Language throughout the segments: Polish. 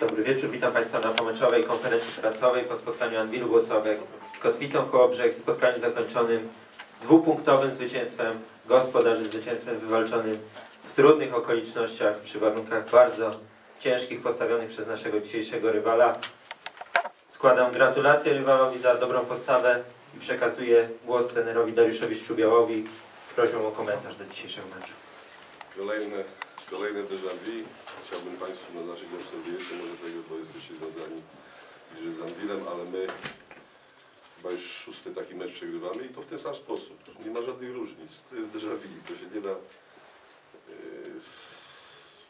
Dobry wieczór, witam Państwa na pomyczowej konferencji prasowej po spotkaniu Anwilu Włocławek z Kotwicą Kołobrzeg, spotkaniu zakończonym dwupunktowym zwycięstwem gospodarzy, zwycięstwem wywalczonym w trudnych okolicznościach, przy warunkach bardzo ciężkich postawionych przez naszego dzisiejszego rywala. Składam gratulacje rywalowi za dobrą postawę i przekazuję głos trenerowi Dariuszowi Szczubiałowi z prośbą o komentarz do dzisiejszego meczu. Kolejne, kolejne déjà vu. Chciałbym Państwu naznaczyć, nie obserwujecie może tego, bo jesteście związani z Anwilem, ale my chyba już szósty taki mecz przegrywamy i to w ten sam sposób. Nie ma żadnych różnic. To jest déjà vu. To się nie da... s-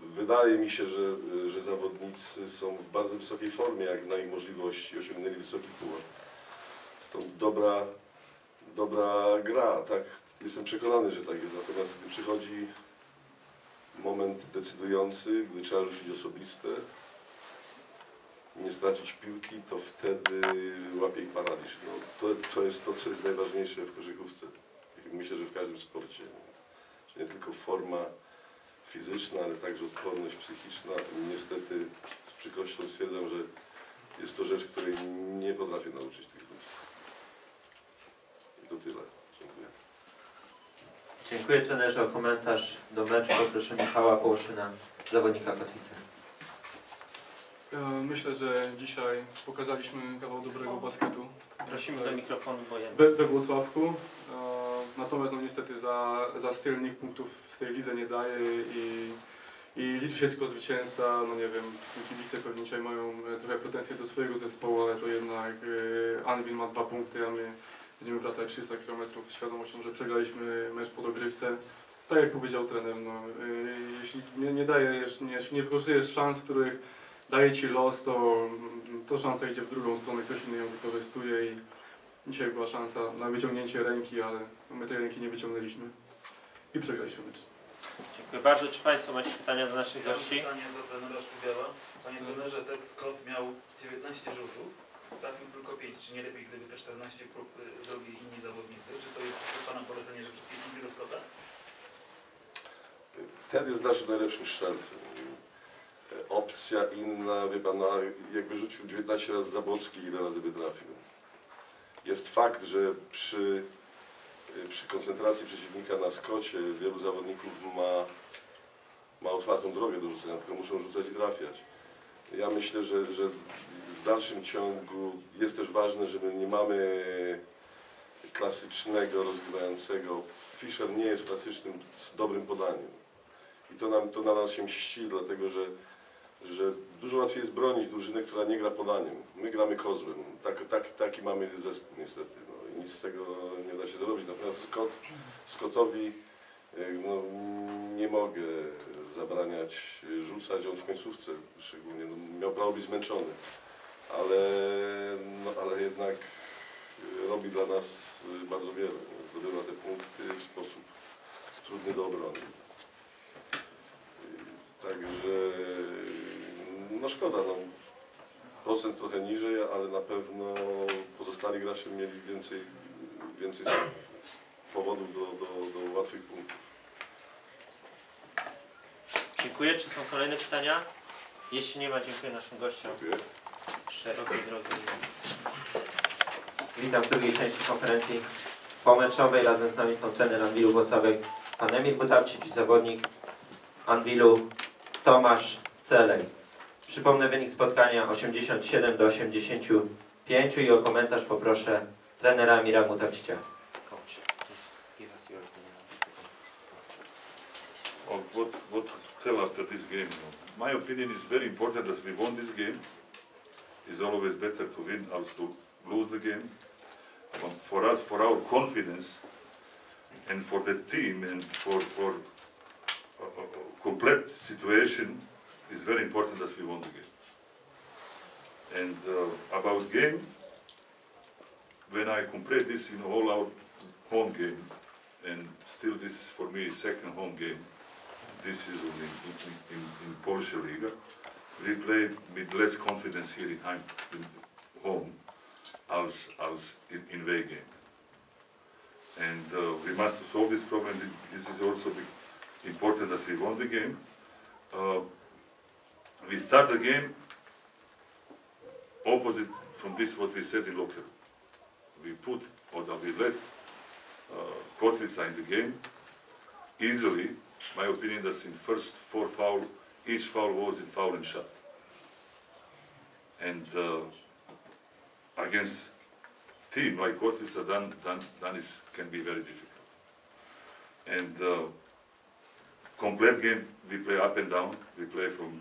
Wydaje mi się, że, że zawodnicy są w bardzo wysokiej formie, jak na ich możliwości osiągnęli wysoki pułap. Stąd dobra, dobra gra, tak? Jestem przekonany, że tak jest. Natomiast gdy przychodzi moment decydujący, gdy trzeba rzucić osobiste, nie stracić piłki, to wtedy łapie ich paraliż. No, to, to jest to, co jest najważniejsze w koszykówce. Myślę, że w każdym sporcie. Że nie tylko forma fizyczna, ale także odporność psychiczna. Niestety z przykrością stwierdzam, że jest to rzecz, której nie potrafię nauczyć tych ludzi. I to tyle. Dziękuję. Dziękuję trenerze o komentarz do meczu. Poproszę Michała Połoszyna, zawodnika Kotwicy. E, Myślę, że dzisiaj pokazaliśmy kawał dobrego basketu Prosimy do mikrofonu, bo ja... we, we Włocławku. E, Natomiast no niestety za, za styl nikt punktów w tej lidze nie daje i, i liczy się tylko zwycięzca. No nie wiem, kibice pewnie dzisiaj mają e, trochę pretensje do swojego zespołu, ale to jednak e, Anvil ma dwa punkty, a my będziemy wracać 300 km z świadomością, że przegraliśmy mecz po dogrywce. Tak jak powiedział trener, no, e, jeśli nie, nie dajesz, nie, jeśli nie wykorzystujesz szans, których daje ci los, to, to szansa idzie w drugą stronę, ktoś inny ją wykorzystuje i dzisiaj była szansa na wyciągnięcie ręki, ale my tej ręki nie wyciągnęliśmy i przegraliśmy mecz. Dziękuję bardzo. Czy Państwo macie pytania do naszych Ja mam gości? pytanie do trenera Sztubiała. Panie trenerze, Ted Scott miał 19 rzutów, trafił tylko 5. Czy nie lepiej, gdyby te 14 prób y, zrobili inni zawodnicy? Czy to jest Pana polecenie, że wszystkie punkty do Scotta? Ten jest naszym najlepszym strzelcem. Opcja inna, wie no, jakby rzucił 19 razy Zabłocki, ile razy by trafił. Jest fakt, że przy, e, przy koncentracji przeciwnika na skocie wielu zawodników ma, ma otwartą drogę do rzucenia, tylko muszą rzucać i trafiać. Ja myślę, że, że dalszym ciągu jest też ważne, że my nie mamy klasycznego rozgrywającego. Fischer nie jest klasycznym z dobrym podaniem. I to, nam, to na nas się mści, dlatego że, że dużo łatwiej jest bronić drużynę, która nie gra podaniem. My gramy kozłem. Tak, tak, taki mamy zespół niestety. No, i nic z tego nie da się zrobić. Natomiast Scott, Scottowi e, no, nie mogę zabraniać rzucać. On w końcówce szczególnie no, miał prawo być zmęczony. Ale, no, ale jednak robi dla nas bardzo wiele. Zdobywa te punkty w sposób trudny do obrony. Także no szkoda, no, procent trochę niżej, ale na pewno pozostali gracze mieli więcej, więcej powodów do, do, do łatwych punktów. Dziękuję. Czy są kolejne pytania? Jeśli nie ma, dziękuję naszym gościom. Dziękuję. Szerokiej drogi. Witam w drugiej części konferencji pomeczowej. Razem z nami są trener Anwilu Włocławek, pan Emil Butarczyk i zawodnik Anwilu Tomasz Celej. Przypomnę wynik spotkania 87 do 85 i o komentarz poproszę trenera opinion. Well, what, what tell after this game? My opinion is very important as we won this game. It's always better to win as to lose the game. But for us, for our confidence, and for the team, and for for a, a complete situation, is very important as we won the game. And uh, about game, when I compare this in all our home game, and still this for me is second home game this season in, in, in, in Polish Liga. We play with less confidence here in, home as, as in, in away game. And uh, we must solve this problem. This is also important as we won the game. Uh, we start the game opposite from this what we said in locker. We put or we let uh, Kotvica in the game easily. My opinion that in first four foul, each foul was in foul and shot. And uh, against team like Kotvica, then, then, then is, can be very difficult. And uh, complete game, we play up and down. We play from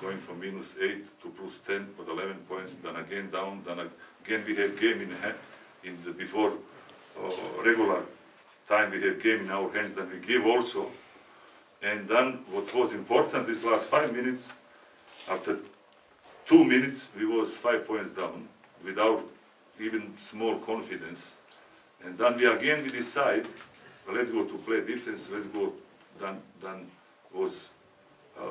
going from minus 8 to plus 10 with 11 points, then again down, then again we have game in hand, in the before uh, regular time we have game in our hands, then we give also. And then what was important this last five minutes, after two minutes we was five points down without even small confidence. And then we again we decide, let's go to play defense, let's go, then, then was uh,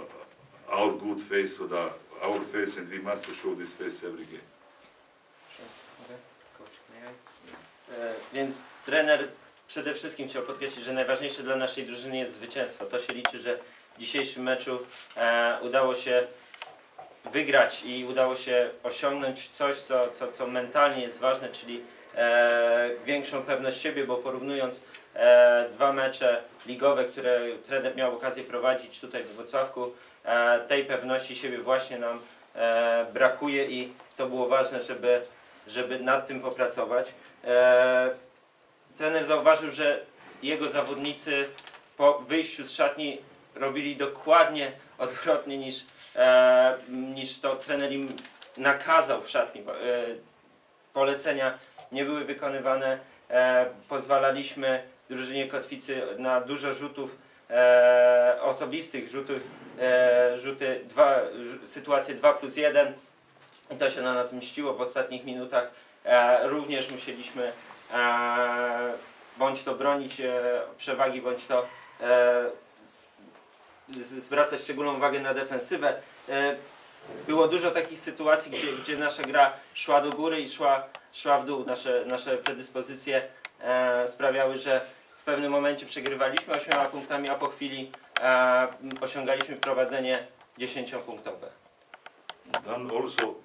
our good face to the, our face and we must show this face every game. E, Więc trener przede wszystkim chciał podkreślić, że najważniejsze dla naszej drużyny jest zwycięstwo. To się liczy, że w dzisiejszym meczu e, udało się wygrać i udało się osiągnąć coś, co, co, co mentalnie jest ważne, czyli e, większą pewność siebie, bo porównując e, dwa mecze ligowe, które trener miał okazję prowadzić tutaj w Wrocławku, e, tej pewności siebie właśnie nam e, brakuje i to było ważne, żeby, żeby nad tym popracować. Trener zauważył, że jego zawodnicy po wyjściu z szatni robili dokładnie odwrotnie niż, e, niż to trener im nakazał w szatni. E, polecenia nie były wykonywane. E, pozwalaliśmy drużynie Kotwicy na dużo rzutów e, osobistych, rzutów, e, rzuty dwa, rzu- sytuacje 2 plus 1 i to się na nas mściło w ostatnich minutach. E, również musieliśmy bądź to bronić e, przewagi, bądź to e, zwracać szczególną uwagę na defensywę. E, było dużo takich sytuacji, gdzie, gdzie nasza gra szła do góry i szła, szła w dół. Nasze, nasze predyspozycje e, sprawiały, że w pewnym momencie przegrywaliśmy 8 punktami, a po chwili e, osiągaliśmy prowadzenie 10-punktowe. Then also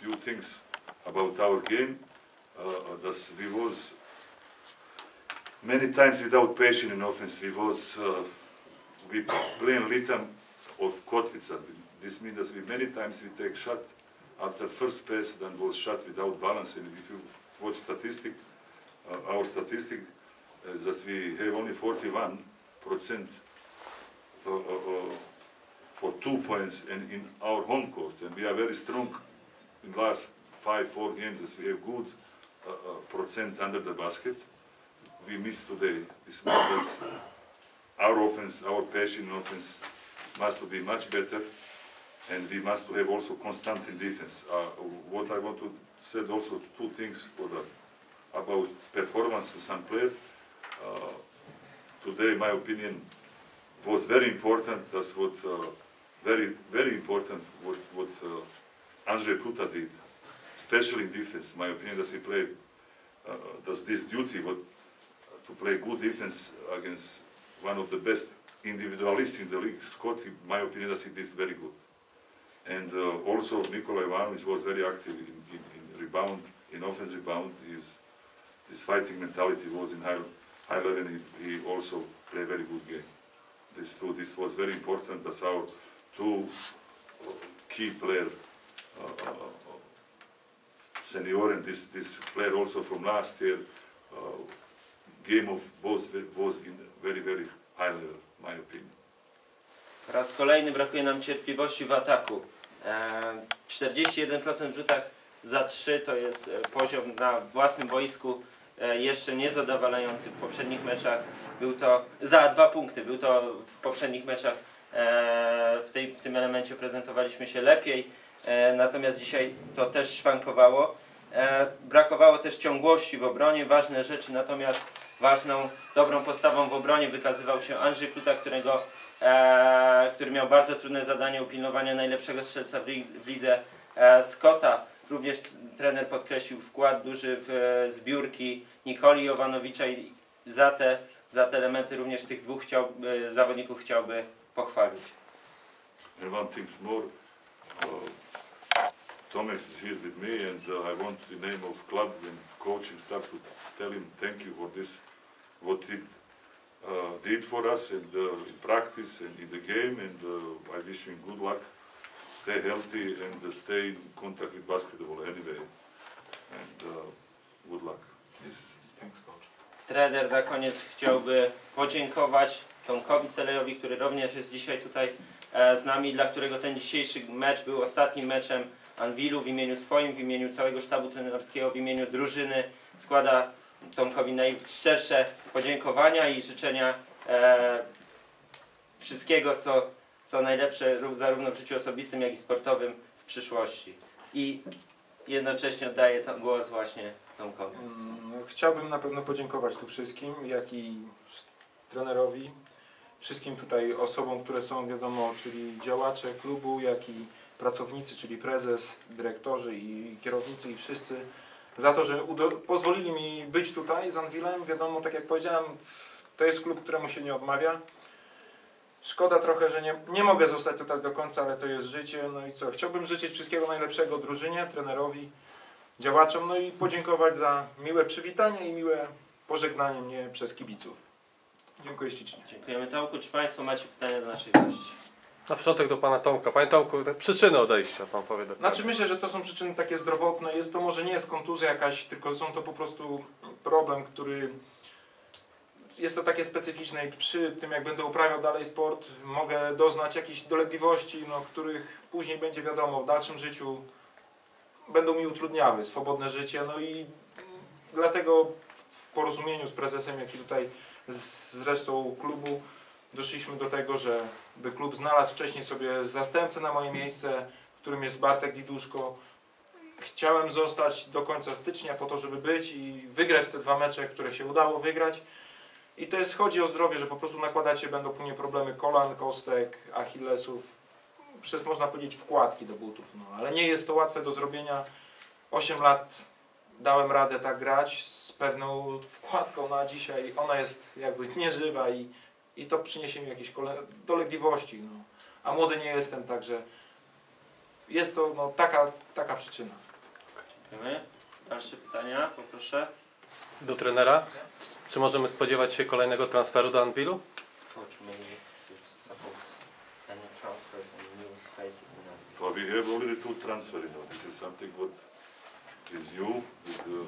few things about our game. Uh, that we was many times without passion in offense. We was uh, we playing rhythm of Kotvica. This means that we many times we take shot after first pass, then was shot without balance. And if you watch statistic, uh, our statistic is that we have only 41 percent uh, uh, uh, for two points and in our home court. And we are very strong in last five, four games. We have good uh, uh, percent under the basket. We missed today. This means our offense, our passion offense must be much better. And we must have also constant in defense. Uh, what I want to say also two things for the, about performance of some player. Uh, today, my opinion, was very important. That's what uh, very very important what what uh, Andrzej Puta did, especially in defense. My opinion does he play, uh, does this duty what to play good defense against one of the best individualists in the league. Scott, in my opinion, does he did very good. And uh, also Nikola Ivanovic was very active in, in, in rebound, in offense rebound. His this fighting mentality was in high high level. And he, he also played very good game. This two, this was very important as our two key player, uh, uh, uh, senior and this, this player also from last year, uh, game of both was in very, very high level, my opinion. Raz kolejny brakuje nam cierpliwości w ataku. E, 41% w rzutach za 3 to jest e, poziom na własnym boisku e, jeszcze niezadowalający. W poprzednich meczach był to za dwa punkty. Był to w poprzednich meczach e, w, tej, w tym elemencie prezentowaliśmy się lepiej. E, natomiast dzisiaj to też szwankowało. E, brakowało też ciągłości w obronie, ważne rzeczy, natomiast ważną, dobrą postawą w obronie wykazywał się Andrzej Pluta, którego e, który miał bardzo trudne zadanie upilnowania najlepszego strzelca w, lidze Scotta. Również trener podkreślił wkład duży w zbiórki Nikoli Jowanowicza i za te, za te elementy również tych dwóch chciał, e, zawodników chciałby pochwalić. Thing more, uh, Tomek is here with me, and uh, I want the name of club and coaching staff to tell him thank you for this, what he uh, did for us and uh, in practice and in the game, and uh, I wish him good luck. Stay healthy and uh, stay in contact with basketball anyway. And uh, good luck. Yes. Thanks, coach. Trener na koniec chciałby podziękować Tomkowi Celejowi, który również jest dzisiaj tutaj z nami, dla którego ten dzisiejszy mecz był ostatnim meczem Anwilu w imieniu swoim, w imieniu całego sztabu trenerskiego, w imieniu drużyny. Składa Tomkowi najszczersze podziękowania i życzenia e, wszystkiego, co, co najlepsze ró- zarówno w życiu osobistym, jak i sportowym w przyszłości. I jednocześnie oddaję głos właśnie Tomkowi. Mm, Chciałbym na pewno podziękować tu wszystkim, jak i trenerowi, wszystkim tutaj osobom, które są wiadomo, czyli działacze klubu, jak i pracownicy, czyli prezes, dyrektorzy i kierownicy i wszyscy za to, że pozwolili mi być tutaj z Anwilem. Wiadomo, tak jak powiedziałem, to jest klub, któremu się nie odmawia. Szkoda trochę, że nie, nie mogę zostać tutaj do końca, ale to jest życie. No i co? Chciałbym życzyć wszystkiego najlepszego drużynie, trenerowi, działaczom, no i podziękować za miłe przywitanie i miłe pożegnanie mnie przez kibiców. Dziękuję ślicznie. Dziękujemy Tomku. Czy Państwo macie pytania do naszych gości? Na początek do pana Tomka. Panie Tomku, te przyczyny odejścia pan powie do Znaczy myślę, że to są przyczyny takie zdrowotne. Jest to może nie jest kontuzja jakaś, tylko są to po prostu problem, który jest to takie specyficzne i przy tym jak będę uprawiał dalej sport mogę doznać jakichś dolegliwości, no, których później będzie wiadomo w dalszym życiu będą mi utrudniały swobodne życie. No i dlatego w porozumieniu z prezesem, jak i tutaj z resztą klubu doszliśmy do tego, że by klub znalazł wcześniej sobie zastępcę na moje miejsce, którym jest Bartek Diduszko. Chciałem zostać do końca stycznia po to, żeby być i wygrać te dwa mecze, które się udało wygrać. I to jest, chodzi o zdrowie, że po prostu nakładać się będą później problemy kolan, kostek, achillesów, przez można powiedzieć wkładki do butów. No, ale nie jest to łatwe do zrobienia. 8 lat dałem radę tak grać z pewną wkładką, no a dzisiaj ona jest jakby nieżywa i, i to przyniesie mi jakieś dolegliwości. No. A młody nie jestem, także jest to no, taka, taka przyczyna. Dziękujemy. Dalsze pytania, poproszę. Do trenera. Czy możemy spodziewać się kolejnego transferu do transfers that. Well, we have already two transfer, you know, this is something what is you, with uh,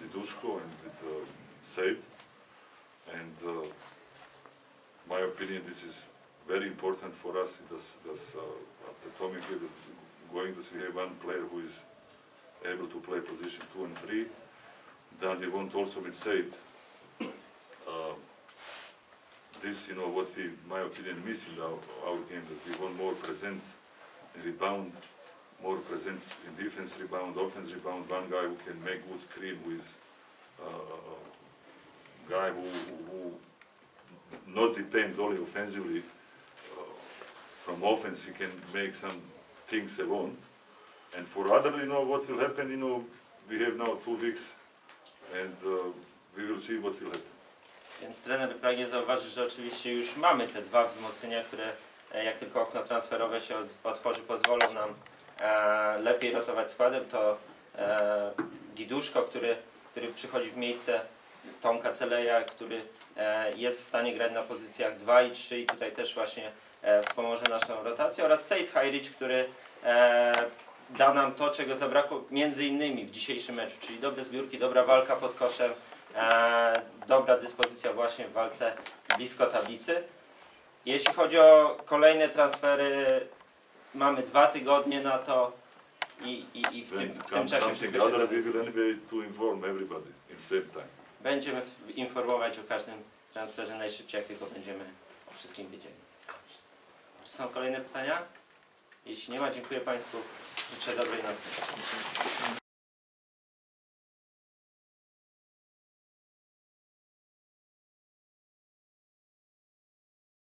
Didushko and with uh, Said. And uh, my opinion, this is very important for us. Does, does, uh, after Tommy going to we have one player who is able to play position two and three. Then we want also with Said, uh, this, you know, what we, my opinion, miss in our, our game, that we want more presence in rebound, more presence in defense rebound, offense rebound, one guy who can make good screen with uh, guy who, who not depend only offensively uh, from offense, he can make some things alone. And for other, you know, what will happen, you know, we have now two weeks and uh, we will see what will happen. Więc trener pragnie zauważyć, że oczywiście już mamy te dwa wzmocnienia, które e, jak tylko okno transferowe się otworzy, pozwolą nam lepiej rotować składem. To e, Diduszko, który, który przychodzi w miejsce Tomka Celeja, który e, jest w stanie grać na pozycjach 2 i 3 i tutaj też właśnie e, wspomoże naszą rotację oraz Said Hajricz, który e, da nam to, czego zabrakło między innymi w dzisiejszym meczu, czyli dobre zbiórki, dobra walka pod koszem, e, dobra dyspozycja właśnie w walce blisko tablicy. Jeśli chodzi o kolejne transfery, mamy dwa tygodnie na to i, i, i w, tym, w tym czasie wszystko się. Będziemy informować o każdym transferze najszybciej, jak tylko będziemy o wszystkim wiedzieli. Czy są kolejne pytania? Jeśli nie ma, dziękuję Państwu. Życzę dobrej nocy.